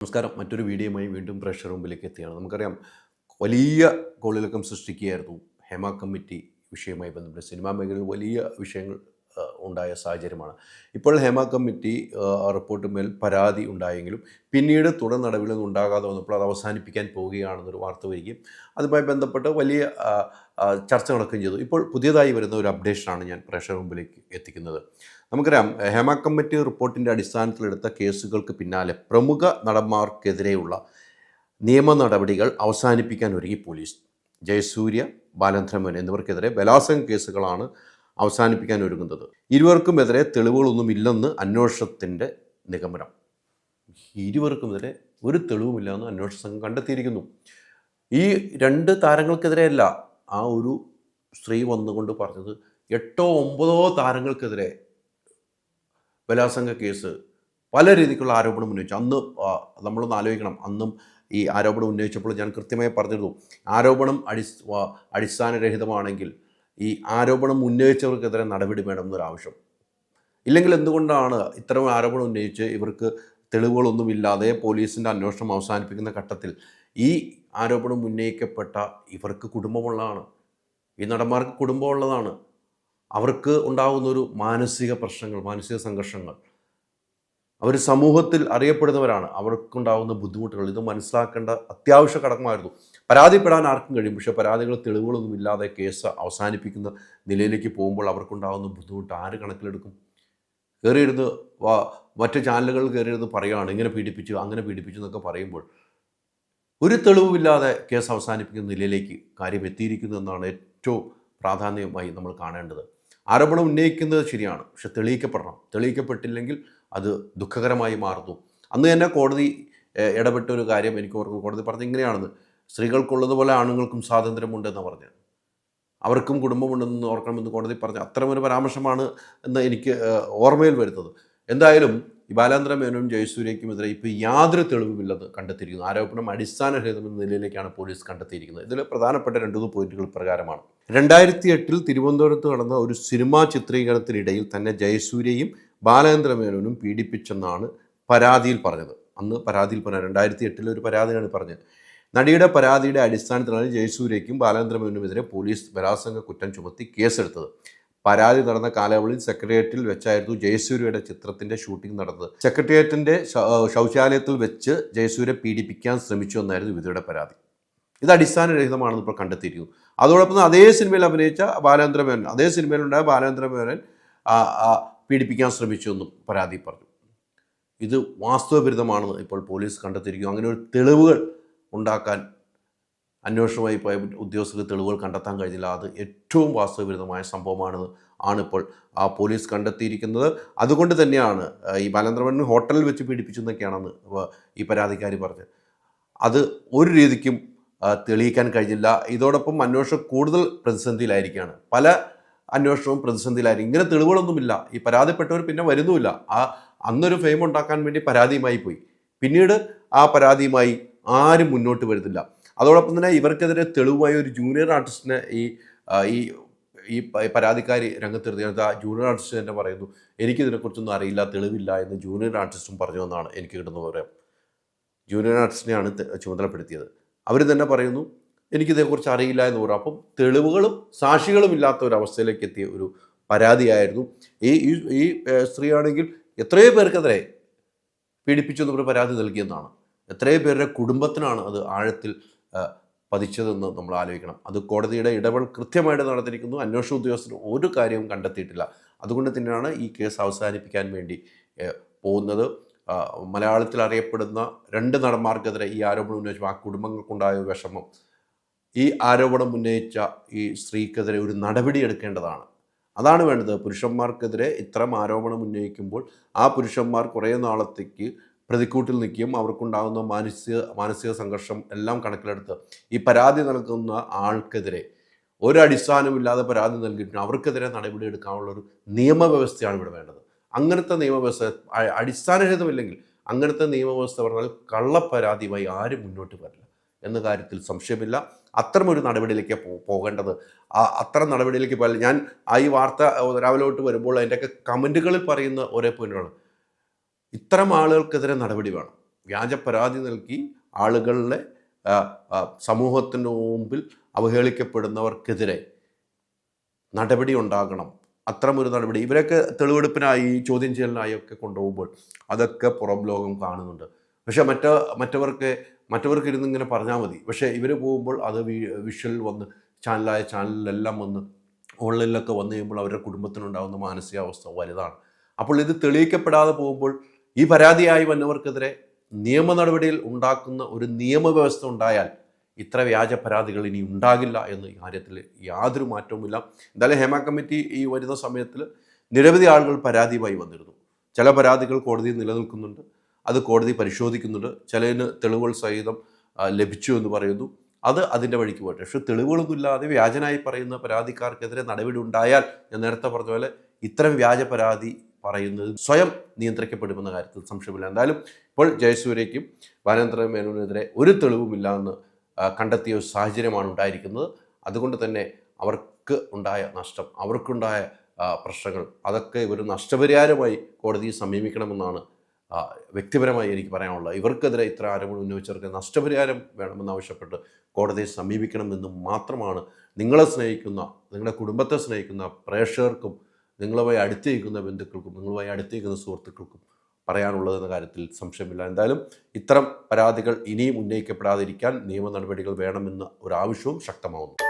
നമസ്കാരം. മറ്റൊരു വീഡിയോയുമായി വീണ്ടും പ്രേക്ഷകർ മുമ്പിലേക്ക് എത്തിയാണ് നമുക്കറിയാം വലിയ കോളിലക്കം സൃഷ്ടിക്കുകയായിരുന്നു ഹേമ കമ്മിറ്റി വിഷയവുമായി ബന്ധപ്പെട്ട്. സിനിമാ മേഖലയിൽ വലിയ വിഷയങ്ങൾ ഉണ്ടായ സാഹചര്യമാണ്. ഇപ്പോൾ ഹേമ കമ്മിറ്റി റിപ്പോർട്ടുമേൽ പരാതി ഉണ്ടായെങ്കിലും പിന്നീട് തുടർ നടപടികളൊന്നും ഉണ്ടാകാതെ വന്നപ്പോൾ അത് അവസാനിപ്പിക്കാൻ പോവുകയാണെന്നൊരു വാർത്ത വരികയും അതുമായി ബന്ധപ്പെട്ട് വലിയ ചർച്ച നടക്കുകയും ചെയ്തു. ഇപ്പോൾ പുതിയതായി വരുന്ന ഒരു അപ്ഡേഷനാണ് ഞാൻ പ്രേക്ഷകർ മുമ്പിലേക്ക് എത്തിക്കുന്നത്. നമുക്കറിയാം ഹേമ കമ്മിറ്റി റിപ്പോർട്ടിന്റെ അടിസ്ഥാനത്തിലെടുത്ത കേസുകൾക്ക് പിന്നാലെ പ്രമുഖ നടന്മാർക്കെതിരെയുള്ള നിയമ നടപടികൾ അവസാനിപ്പിക്കാൻ ഒരുങ്ങി പോലീസ്. ജയസൂര്യ ബാലചന്ദ്രമൻ എന്നിവർക്കെതിരെ ബലാസംഗ കേസുകളാണ് അവസാനിപ്പിക്കാൻ ഒരുങ്ങുന്നത്. ഇരുവർക്കുമെതിരെ തെളിവുകളൊന്നുമില്ലെന്ന് അന്വേഷണത്തിന്റെ നിഗമനം. ഇരുവർക്കുമെതിരെ ഒരു തെളിവുമില്ലെന്ന് അന്വേഷണ സംഘം കണ്ടെത്തിയിരിക്കുന്നു. ഈ രണ്ട് താരങ്ങൾക്കെതിരെയല്ല ആ ഒരു സ്ത്രീ വന്നുകൊണ്ട് പറഞ്ഞത്. എട്ടോ ഒമ്പതോ താരങ്ങൾക്കെതിരെ ബലാത്സംഗ കേസ് പല രീതിക്കുള്ള ആരോപണം ഉന്നയിച്ചു. അന്ന് നമ്മളൊന്ന് ആലോചിക്കണം. അന്നും ഈ ആരോപണം ഉന്നയിച്ചപ്പോൾ ഞാൻ കൃത്യമായി പറഞ്ഞിരുന്നു. ആരോപണം അടി അടിസ്ഥാനരഹിതമാണെങ്കിൽ ഈ ആരോപണം ഉന്നയിച്ചവർക്കെതിരെ നടപടി വേണമെന്നൊരു ആവശ്യം ഇല്ലെങ്കിൽ എന്തുകൊണ്ടാണ് ഇത്തരം ആരോപണം ഉന്നയിച്ച് ഇവർക്ക് തെളിവുകളൊന്നുമില്ലാതെ പോലീസിന്റെ അന്വേഷണം അവസാനിപ്പിക്കുന്ന ഘട്ടത്തിൽ ഈ ആരോപണം ഉന്നയിക്കപ്പെട്ട ഇവർക്ക് കുടുംബമുള്ളതാണ്. ഈ നടന്മാർക്ക് കുടുംബമുള്ളതാണ്. അവർക്ക് ഉണ്ടാകുന്നൊരു മാനസിക പ്രശ്നങ്ങൾ മാനസിക സംഘർഷങ്ങൾ. അവർ സമൂഹത്തിൽ അറിയപ്പെടുന്നവരാണ്. അവർക്കുണ്ടാകുന്ന ബുദ്ധിമുട്ടുകൾ. ഇത് മനസ്സിലാക്കേണ്ട അത്യാവശ്യ ഘടകമായിരുന്നു. പരാതിപ്പെടാൻ ആർക്കും കഴിയും. പക്ഷേ പരാതികൾ തെളിവുകളൊന്നും ഇല്ലാതെ കേസ് അവസാനിപ്പിക്കുന്ന നിലയിലേക്ക് പോകുമ്പോൾ അവർക്കുണ്ടാകുന്ന ബുദ്ധിമുട്ട് ആര് കണക്കിലെടുക്കും? കയറിയിരുന്ന് മറ്റു ചാനലുകൾ കയറിയിരുന്ന് പറയുകയാണ്. ഇങ്ങനെ പീഡിപ്പിച്ചു അങ്ങനെ പീഡിപ്പിച്ചു എന്നൊക്കെ പറയുമ്പോൾ ഒരു തെളിവുമില്ലാതെ കേസ് അവസാനിപ്പിക്കുന്ന നിലയിലേക്ക് കാര്യം എത്തിയിരിക്കുന്നു എന്നാണ് ഏറ്റവും പ്രാധാന്യമായി നമ്മൾ കാണേണ്ടത്. ആരോപണം ഉന്നയിക്കുന്നത് ശരിയാണ്. പക്ഷെ തെളിയിക്കപ്പെടണം. തെളിയിക്കപ്പെട്ടില്ലെങ്കിൽ അത് ദുഃഖകരമായി മാറുന്നു. അന്ന് തന്നെ കോടതി ഇടപെട്ട ഒരു കാര്യം എനിക്ക് ഓർക്കും കോടതി പറഞ്ഞത് ഇങ്ങനെയാണെന്ന്. സ്ത്രീകൾക്കുള്ളതുപോലെ ആണുങ്ങൾക്കും സ്വാതന്ത്ര്യമുണ്ടെന്ന് പറഞ്ഞു അവർക്കും കുടുംബമുണ്ടെന്ന് ഓർക്കണമെന്ന് കോടതി പറഞ്ഞു അത്തരമൊരു പരാമർശമാണ് എന്ന് എനിക്ക് ഓർമ്മയിൽ വരുന്നത്. എന്തായാലും ഈ ബാലാന്തര മേനോനും ജയസൂര്യയ്ക്കുമെതിരെ ഇപ്പോൾ യാതൊരു തെളിവുമില്ലെന്ന് കണ്ടെത്തിയിരിക്കുന്നു. ആരോപണം അടിസ്ഥാനരഹിതമെന്ന നിലയിലേക്കാണ് പോലീസ് കണ്ടെത്തിയിരിക്കുന്നത്. ഇതിൽ പ്രധാനപ്പെട്ട രണ്ട് മൂന്ന് പോയിന്റുകൾ പ്രകാരമാണ്. രണ്ടായിരത്തി എട്ടിൽ തിരുവനന്തപുരത്ത് നടന്ന ഒരു സിനിമാ ചിത്രീകരണത്തിനിടയിൽ തന്നെ ജയസൂര്യയും ബാലേന്ദ്ര മേനോനും പീഡിപ്പിച്ചെന്നാണ് പരാതിയിൽ പറഞ്ഞത്. അന്ന് പരാതിയിൽ പറഞ്ഞ രണ്ടായിരത്തി എട്ടിലെ ഒരു പരാതിയാണ് പറഞ്ഞത്. നടിയുടെ പരാതിയുടെ അടിസ്ഥാനത്തിലാണ് ജയസൂര്യയ്ക്കും ബാലേന്ദ്ര മേനോനുമെതിരെ പോലീസ് ബലാത്സംഗ കുറ്റം ചുമത്തി കേസെടുത്തത്. പരാതി നടന്ന കാലയളവിൽ സെക്രട്ടേറിയറ്റിൽ വെച്ചായിരുന്നു ജയസൂര്യയുടെ ചിത്രത്തിന്റെ ഷൂട്ടിംഗ് നടന്നത്. സെക്രട്ടേറിയറ്റിന്റെ ശൗചാലയത്തിൽ വെച്ച് ജയസൂര്യ പീഡിപ്പിക്കാൻ ശ്രമിച്ചു എന്നായിരുന്നു വിധിയുടെ പരാതി. ഇത് അടിസ്ഥാനരഹിതമാണെന്ന് ഇപ്പോൾ കണ്ടെത്തിയിരിക്കുന്നു. അതോടൊപ്പം അതേ സിനിമയിൽ അഭിനയിച്ച ബാലേന്ദ്ര മേനോൻ അതേ സിനിമയിലുണ്ടായ ബാലേന്ദ്ര മേനോൻ ആ, ആ, പീഡിപ്പിക്കാൻ ശ്രമിച്ചു എന്നും പരാതി പറഞ്ഞു. ഇത് വാസ്തവവിരുദ്ധമാണെന്ന് ഇപ്പോൾ പോലീസ് കണ്ടെത്തിയിരിക്കുന്നു. അങ്ങനെ ഒരു തെളിവുകൾ ഉണ്ടാക്കാൻ അന്വേഷണവുമായി പോയ ഉദ്യോഗസ്ഥർക്ക് തെളിവുകൾ കണ്ടെത്താൻ കഴിഞ്ഞില്ല. അത് ഏറ്റവും വാസ്തവവിരുദ്ധമായ സംഭവമാണെന്ന് ആണിപ്പോൾ ആ പോലീസ് കണ്ടെത്തിയിരിക്കുന്നത്. അതുകൊണ്ട് തന്നെയാണ് ഈ ബാലേന്ദ്രമേനോൻ ഹോട്ടലിൽ വെച്ച് പീഡിപ്പിച്ചു എന്നൊക്കെയാണെന്ന് വ- ഈ പരാതിക്കാരി പറഞ്ഞത്. അത് ഒരു രീതിക്കും തെളിയിക്കാൻ കഴിഞ്ഞില്ല. ഇതോടൊപ്പം അന്വേഷണം കൂടുതൽ പ്രതിസന്ധിയിലായിരിക്കുകയാണ്. പല അന്വേഷണവും പ്രതിസന്ധിയിലായിരിക്കും. ഇങ്ങനെ തെളിവുകളൊന്നുമില്ല. ഈ പരാതിപ്പെട്ടവർ പിന്നെ വരുന്നുമില്ല. ആ അന്നൊരു ഫെയിം ഉണ്ടാക്കാൻ വേണ്ടി പരാതിയുമായി പോയി. പിന്നീട് ആ പരാതിയുമായി ആരും മുന്നോട്ട് വരുന്നില്ല. അതോടൊപ്പം തന്നെ ഇവർക്കെതിരെ തെളിവുമായി ഒരു ജൂനിയർ ആർട്ടിസ്റ്റിനെ ഈ ഈ ഈ പരാതിക്കാരി രംഗത്തെടുത്ത് ആ ജൂനിയർ ആർട്ടിസ്റ്റ് തന്നെ പറയുന്നു എനിക്കിതിനെക്കുറിച്ചൊന്നും അറിയില്ല തെളിവില്ല എന്ന് ജൂനിയർ ആർട്ടിസ്റ്റും പറഞ്ഞു എന്നാണ് എനിക്ക് കിട്ടുന്ന പറയാം ജൂനിയർ ആർട്ടിസ്റ്റിനെയാണ് ചുമതലപ്പെടുത്തിയത്. അവർ തന്നെ പറയുന്നു എനിക്കിതേക്കുറിച്ച് അറിയില്ല എന്ന് പറഞ്ഞു. അപ്പം തെളിവുകളും സാക്ഷികളും ഇല്ലാത്ത ഒരു അവസ്ഥയിലേക്ക് എത്തിയ ഒരു പരാതിയായിരുന്നു. ഈ ഈ- സ്ത്രീയാണെങ്കിൽ എത്രയോ പേർക്കെതിരെ പീഡിപ്പിച്ചു എന്നൊരു പരാതി നൽകിയെന്നാണ്. എത്രയോ പേരുടെ കുടുംബത്തിനാണ് അത് ആഴത്തിൽ പതിച്ചതെന്ന് നമ്മൾ ആലോചിക്കണം. അത് കോടതിയുടെ ഇടപെടൽ കൃത്യമായിട്ട് നടന്നിരിക്കുന്നു. അന്വേഷണ ഉദ്യോഗസ്ഥർ ഒരു കാര്യവും കണ്ടെത്തിയിട്ടില്ല. അതുകൊണ്ട് തന്നെയാണ് ഈ കേസ് അവസാനിപ്പിക്കാൻ വേണ്ടി പോകുന്നത്. മലയാളത്തിൽ അറിയപ്പെടുന്ന രണ്ട് നടന്മാർക്കെതിരെ ഈ ആരോപണം ഉന്നയിച്ചു. ആ കുടുംബങ്ങൾക്കുണ്ടായ വിഷമം ഈ ആരോപണം ഉന്നയിച്ച ഈ സ്ത്രീക്കെതിരെ ഒരു നടപടി എടുക്കേണ്ടതാണ്. അതാണ് വേണ്ടത്. പുരുഷന്മാർക്കെതിരെ ഇത്തരം ആരോപണം ഉന്നയിക്കുമ്പോൾ ആ പുരുഷന്മാർ കുറേ നാളത്തേക്ക് പ്രതിക്കൂട്ടിൽ നിൽക്കുകയും അവർക്കുണ്ടാകുന്ന മാനസിക മാനസിക സംഘർഷം എല്ലാം കണക്കിലെടുത്ത് ഈ പരാതി നൽകുന്ന ആൾക്കെതിരെ ഒരടിസ്ഥാനമില്ലാതെ പരാതി നൽകിയിട്ടുണ്ട് അവർക്കെതിരെ നടപടി എടുക്കാനുള്ള ഒരു നിയമവ്യവസ്ഥയാണ് ഇവിടെ വേണ്ടത്. അങ്ങനത്തെ നിയമവ്യവസ്ഥ അടിസ്ഥാനരഹിതമില്ലെങ്കിൽ അങ്ങനത്തെ നിയമവ്യവസ്ഥ പറഞ്ഞാൽ കള്ളപ്പരാതിയുമായി ആരും മുന്നോട്ട് വരില്ല. എന്ന കാര്യത്തിൽ സംശയമില്ല. അത്തരമൊരു നടപടിയിലേക്ക് പോകേണ്ടത്. അത്തരം നടപടിയിലേക്ക് പോയാൽ ഞാൻ ആ ഈ വാർത്ത രാവിലെ വരുമ്പോൾ അതിന്റെയൊക്കെ കമന്റുകളിൽ പറയുന്ന ഒരേ പോയിന്റാണ് ഇത്തരം ആളുകൾക്കെതിരെ നടപടി വേണം. വ്യാജ പരാതി നൽകി ആളുകളെ സമൂഹത്തിന് മുമ്പിൽ അവഹേളിക്കപ്പെടുന്നവർക്കെതിരെ നടപടി ഉണ്ടാകണം. അത്തരമൊരു നടപടി. ഇവരൊക്കെ തെളിവെടുപ്പിനായി ചോദ്യം ചെയ്യലിനായി ഒക്കെ കൊണ്ടുപോകുമ്പോൾ അതൊക്കെ പുറം ലോകം കാണുന്നുണ്ട്. പക്ഷേ മറ്റ മറ്റവർക്ക് മറ്റവർക്ക് ഇരുന്ന് ഇങ്ങനെ പറഞ്ഞാൽ മതി. പക്ഷേ ഇവർ പോകുമ്പോൾ അത് വിഷ്വൽ വന്ന് ചാനലായ ചാനലിലെല്ലാം വന്ന് ഓൺലൈനിലൊക്കെ വന്നു കഴിയുമ്പോൾ അവരുടെ കുടുംബത്തിനുണ്ടാകുന്ന മാനസികാവസ്ഥ വലുതാണ്. അപ്പോൾ ഇത് തെളിയിക്കപ്പെടാതെ പോകുമ്പോൾ ഈ പരാതിയായി വന്നവർക്കെതിരെ നിയമ നടപടിയിൽ ഉണ്ടാക്കുന്ന ഒരു നിയമവ്യവസ്ഥ ഉണ്ടായാൽ ഇത്ര വ്യാജ പരാതികൾ ഇനി ഉണ്ടാകില്ല എന്ന് കാര്യത്തിൽ യാതൊരു മാറ്റവുമില്ല എന്തായാലും ഹേമ കമ്മിറ്റി ഈ വരുന്ന സമയത്തിൽ നിരവധി ആളുകൾ പരാതിയുമായി വന്നിരുന്നു. ചില പരാതികൾ കോടതിയിൽ നിലനിൽക്കുന്നുണ്ട്. അത് കോടതി പരിശോധിക്കുന്നുണ്ട്. ചിലതിന് തെളിവുകൾ സഹിതം ലഭിച്ചു എന്ന് പറയുന്നു. അത് അതിന്റെ വഴിക്ക് പോട്ടെ പക്ഷെ തെളിവുകളൊന്നുമില്ലാതെ വ്യാജനായി പറയുന്ന പരാതിക്കാർക്കെതിരെ നടപടി ഉണ്ടായാൽ ഞാൻ നേരത്തെ പറഞ്ഞ പോലെ ഇത്തരം വ്യാജ പരാതി പറയുന്നത് സ്വയം നിയന്ത്രിക്കപ്പെടുമെന്ന കാര്യത്തിൽ സംശയമില്ല. എന്തായാലും ഇപ്പോൾ ജയസൂര്യയ്ക്കും ബാലേന്ദ്ര മേനോനെതിരെ ഒരു തെളിവുമില്ല എന്ന് കണ്ടെത്തിയ ഒരു സാഹചര്യമാണ് ഉണ്ടായിരിക്കുന്നത്. അതുകൊണ്ട് തന്നെ അവർക്ക് ഉണ്ടായ നഷ്ടം അവർക്കുണ്ടായ പ്രശ്നങ്ങൾ അതൊക്കെ ഒരു നഷ്ടപരിഹാരമായി കോടതിയെ സമീപിക്കണമെന്നാണ് വ്യക്തിപരമായി എനിക്ക് പറയാനുള്ളത്. ഇവർക്കെതിരെ ഇത്ര ആരോപണം ഉന്നയിച്ചവർക്ക് നഷ്ടപരിഹാരം വേണമെന്നാവശ്യപ്പെട്ട് കോടതിയെ സമീപിക്കണമെന്ന് മാത്രമാണ് നിങ്ങളെ സ്നേഹിക്കുന്ന നിങ്ങളുടെ കുടുംബത്തെ സ്നേഹിക്കുന്ന പ്രേക്ഷകർക്കും നിങ്ങളുമായി അടുത്തിരിക്കുന്ന ബന്ധുക്കൾക്കും നിങ്ങളുമായി അടുത്തിരിക്കുന്ന സുഹൃത്തുക്കൾക്കും പറയാനുള്ളതെന്ന കാര്യത്തിൽ സംശയമില്ല. എന്തായാലും ഇത്തരം പരാതികൾ ഇനിയും ഉന്നയിക്കപ്പെടാതിരിക്കാൻ നിയമ നടപടികൾ വേണമെന്ന ഒരു ആവശ്യവും ശക്തമാവുന്നു.